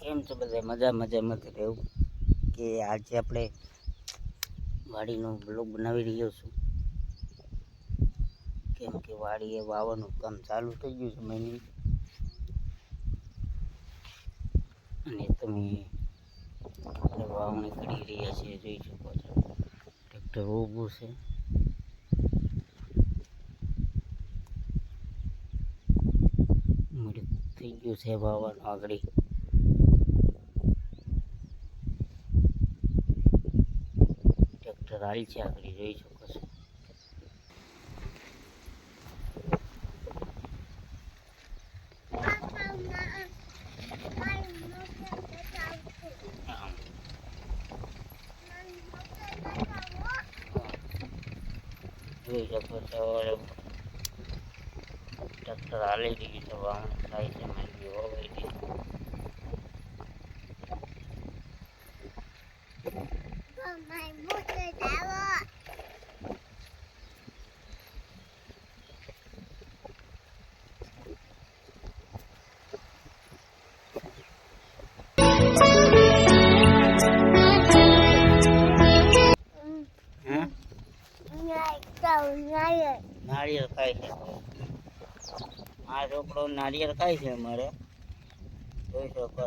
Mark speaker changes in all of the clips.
Speaker 1: કેમ છો બધા મજા મજા જ રહેવું કે આજે આપણે વાડીનો બ્લોગ બનાવી રહ્યો છું. કેમ કે વાડીએ વાવવાનું કામ ચાલુ થઈ ગયું છે મહિની. અને તમે વાવણી કરી રહ્યા છીએ જોઈ શકો છો. ટ્રેક્ટર ઊભું છે. થઈ ગયું છે વાવવાનું આગળ. ટ્રેક્ટર છે આપણી જોઈ શકો છો જોઈ શકો છો ટ્રેક્ટર હાલી રહ્યું તો વાવણી થાય છે મેં જોવા ગઈ આ છોકરો નાળિયેર ખાય છે અમારે. જોઈ શકો છો.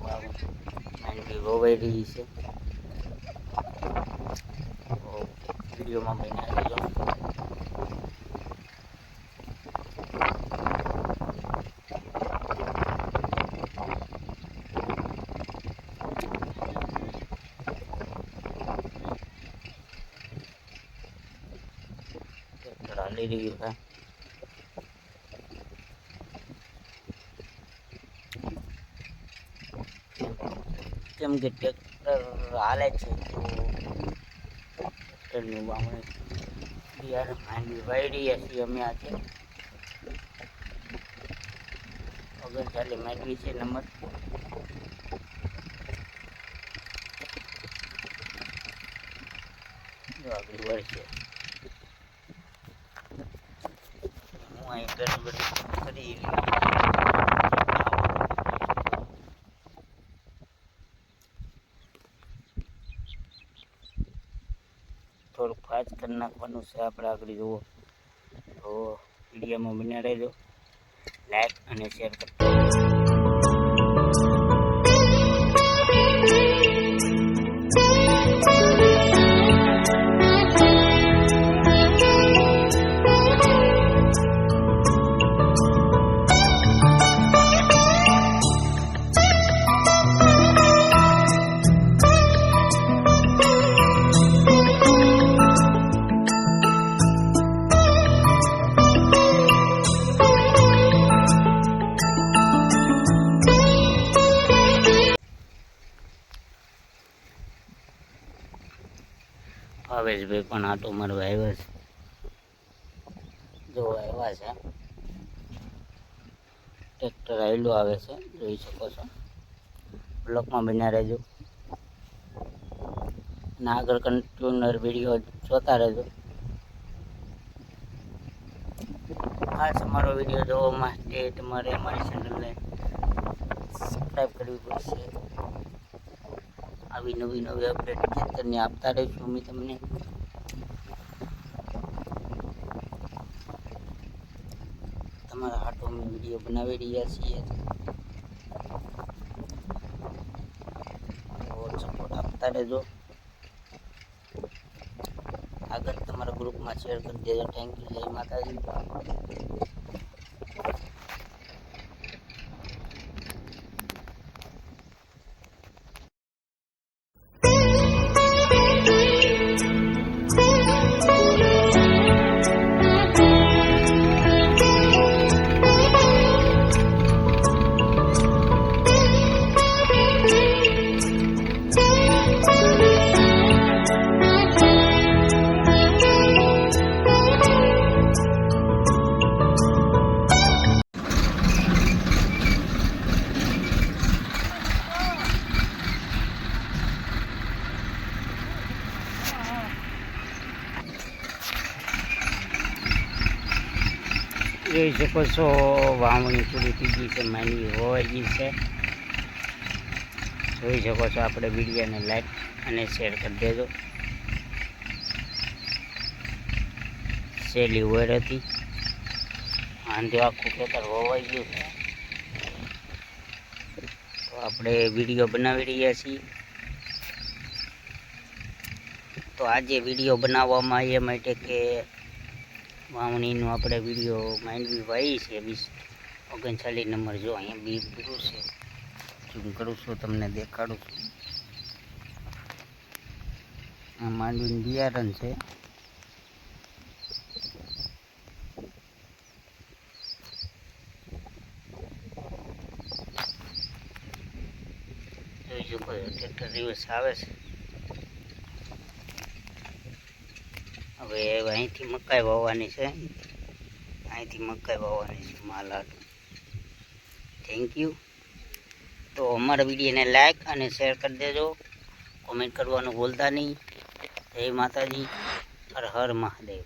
Speaker 1: માંડવી વવાઈ રહી છે તો વિડીયોમાં બન્યા રહેજો ટ્રેક્ટર હાલી રહ્યું કેમ કે ટ્રેક્ટર હાલે છે તો ટ્રેક્ટરની વાવણી બિયારણ માંડવી વાઈ રહ્યા અમે આજે. ઓગણચાલીસ માંડવી છે નંબર. આગળ વળશે હું અહીં ઘણી બધી કરી થોડુંક ફાસ્ટ કરી નાખવાનું છે આપણે આગળ જુઓ. તો વિડીયોમાં બન્યા રહેજો. લાઈક અને શેર કરજો. ભાવેશભાઈ પણ આટો મારવા આવ્યા છે. જો આવ્યા છે. ટ્રેક્ટર આવેલું આવે છે, જોઈ શકો છો. બ્લોકમાં બન્યા રહેજો. અને આગળ કન્ટિન્યુઅર વીડિયો જોતા રહેજો. ખાસ અમારો વીડિયો જોવા માટે તમારે અમારી ચેનલને સબસ્ક્રાઈબ કરવી પડશે. આવી નવી નવી અપડેટ ખેતરની આપતા રહીશું, અમે તમને તમારા હાટો અમે વીડિયો બનાવી રહ્યા છીએ. સપોર્ટ આપતા રહેજો. આગળ તમારા ગ્રુપમાં શેર કરી દેજો. થેન્ક યુ જય માતાજી. જોઈ શકો છો વાવણી પૂરી થઈ ગઈ છે માંડવી હોવાઈ ગઈ છે. જોઈ શકો છો આપણે વિડીયોને લાઈક અને શેર કરી દેજો. સહેલી ઓર હતી આંધે આખું ખેતર હોવાઈ ગયું છે. તો આપણે વીડિયો બનાવી રહ્યા છીએ. તો આજે વીડિયો બનાવવામાં એ માટે કે વાવણીનું આપણે વીડિયો માંડવી વાવી છે, વીસ ઓગણચાલીસ નંબર. જો અહીંયા બી પૂરું છે. ઝૂમ કરું છું, તમને દેખાડું છું. આ માંડવીનું બિયારણ છે. જોઈ શકો ટ્રેક્ટર દિવસ આવે છે. હવે અહીંથી મકાઈ વાવવાની છે. અહીંથી મકાઈ વાવવાની છે માલ થેન્ક યુ તો અમારા વિડીયોને લાઈક અને શેર કરી દેજો. કોમેન્ટ કરવાનું ભૂલતા નહીં. જય માતાજી. હર હર મહાદેવ.